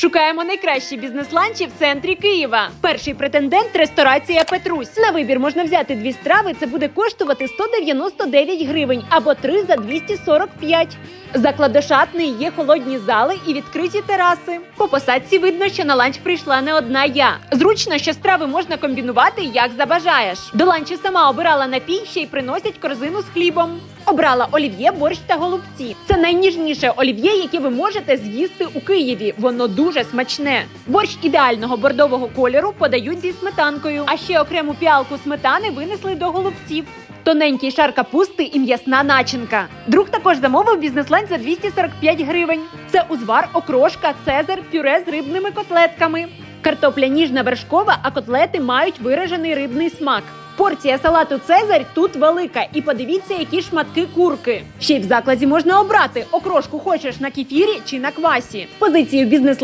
Шукаємо найкращі бізнес-ланчі в центрі Києва. Перший претендент ресторація Петрусь. На вибір можна взяти дві страви. Це буде коштувати 199 гривень або три за 245. Заклад ошатний, є холодні зали і відкриті тераси. По посадці видно, що на ланч прийшла не одна я. Зручно, що страви можна комбінувати як забажаєш. До ланчу сама обирала напій, ще й приносять корзину з хлібом. Обрала олів'є, борщ та голубці. Це найніжніше олів'є, яке ви можете з'їсти у Києві. Воно дуже смачне. Борщ ідеального бордового кольору подають зі сметанкою. А ще окрему піалку сметани винесли до голубців. Тоненький шар капусти і м'ясна начинка. Друг також замовив бізнес-ланч за 245 гривень. Це узвар, окрошка, цезар, пюре з рибними котлетками. Картопля ніжна вершкова, а котлети мають виражений рибний смак. Порція салату Цезарь тут велика, і подивіться, які шматки курки. Ще й в закладі можна обрати окрошку хочеш на кефірі чи на квасі. Позиції бізнес